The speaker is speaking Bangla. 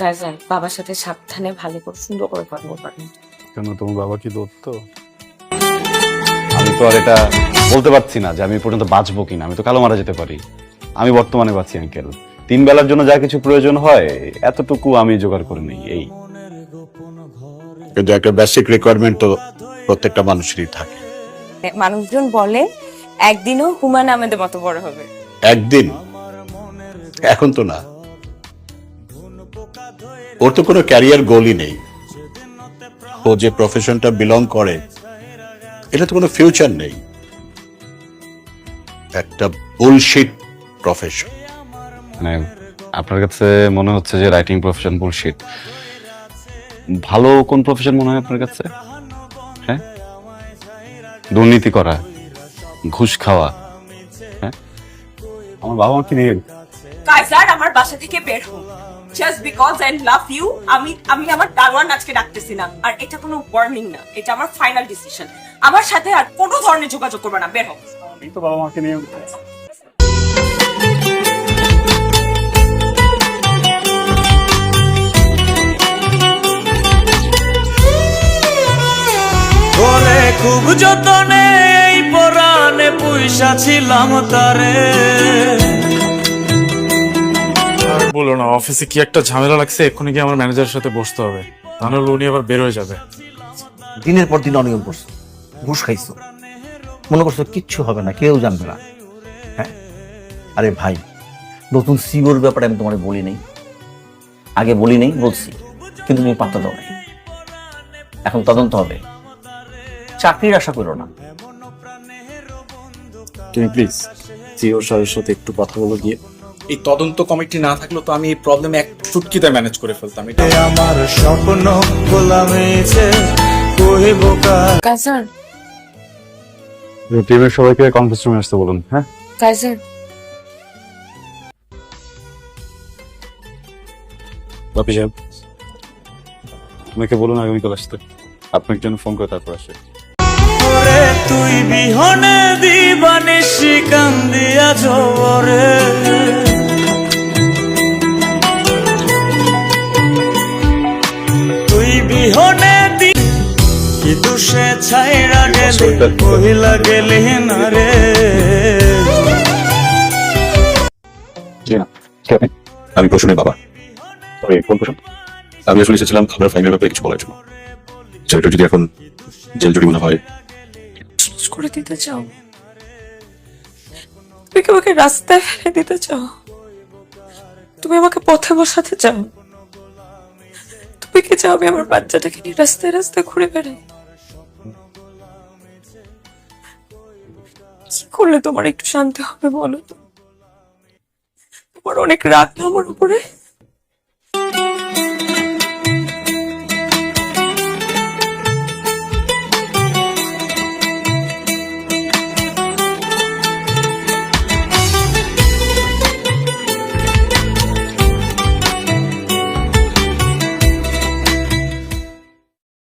কাজান বাবার সাথে সাবধানে ভালো করে সুন্দর করে কথা বলবেন কেন? তোমার বাবা কি দত্ত? আমি তো আর এটা বলতে পারছি না যে আমি পর্যন্ত বাঁচবো কিনা। আমি তো কালো মারা যেতে পারি। আমি বর্তমানে বাঁচি আঙ্কেল তিন বেলার জন্য যা কিছু প্রয়োজন হয় এতটুকু আমি জোগাড় করে নিই এই। কিন্তু একটা বেসিক রিকোয়ারমেন্ট তো প্রত্যেকটা মানুষেরই থাকে। মানুষজন বলে একদিনও হুমায়ুন আমাদের মতো বড় হবে। একদিন? এখন তো না। ওর তো কোনো ক্যারিয়ার গোলই নেই। ও যে প্রফেশনটা বিলং করে এটা তো কোনো ফিউচার নেই। একটা বুলশিট প্রফেশন মানে আপনার কাছে মনে হচ্ছে যে রাইটিং প্রফেশন বুলশিট ভালো কোন প্রফেশন মনে হয় আপনার কাছে? হ্যাঁ? দুর্নীতি করা ঘুষ খাওয়া হ্যাঁ? আমার বাবা মাকে নিয়ে কাইজার আমার বাসা থেকে বের হো just because I love you আমি আমি আমার দারোয়ান আজকে ডাকতেছি না। আর এটা কোনো ওয়ার্নিং না এটা আমার ফাইনাল ডিসিশন আমার সাথে আর কোনো ধরনের যোগাযোগ করবে না বের হো আমি তো বাবা মাকে নিয়ে ওরে খুব যতনে এই পরাণে পয়সা ছিলাম তারে। বলো না অফিসে কি একটা ঝামেলা লাগছে? এক্ষুনি গিয়ে আমার ম্যানেজারের সাথে বসতে হবে। তাহলে উনি আবার বের হয়ে যাবে। দিনের পর দিন অনিয়ম করছ ঘুষ খাইছো। মনে করছ কিচ্ছু হবে না কেউ জানবে না। হ্যাঁ? আরে ভাই নতুন সিওর ব্যাপারে আমি তোমার বলি নাই। আগে বলি নাই বলছি কিন্তু তুমি পাত্তা দাও নাই। এখন তদন্ত হবে। চাকরির আশা করো না। তুমি প্লিজ জিও স্যারের সাথে একটু কথা বলো গিয়ে। এই তদন্ত কমিটি না থাকলেও তো আমি এই প্রবলেম এক চুটকিতে ম্যানেজ করে ফেলতাম। এটা আমার স্বপ্ন গোলামেছে কহিব কার টিমের সবাইকে কনফারেন্স রুমে আসতে বলুন হ্যাঁ? বাপি সাহেব আমাকে বলুন আগামীকাল আসতে। আপনার জন্য ফোন করে তারপর আসে তুই বিহনে দিবানে তুই দুষে ছাইরা গেলি কহিলা গেলি না রে? আমি প্রসূনের বাবা। তবে কোন প্রসূন? আমি আসলে এসেছিলাম আপনার ফাইনের ব্যাপারে কিছু বলার জন্য। ছেলেটা যদি এখন জেল জরিমানা হয়। করে দিতে চাও? তুমি কি আমাকে রাস্তায় ফেলে দিতে চাও? তুমি আমাকে পথে বসাতে চাও? তুমি কি চাও আমি আমার বাচ্চাটাকে নিয়ে রাস্তায় রাস্তায় ঘুরে বেড়াই? কি করলে তোমার একটু শান্তি হবে বলো তো? তোমার অনেক রাগ আমার উপরে।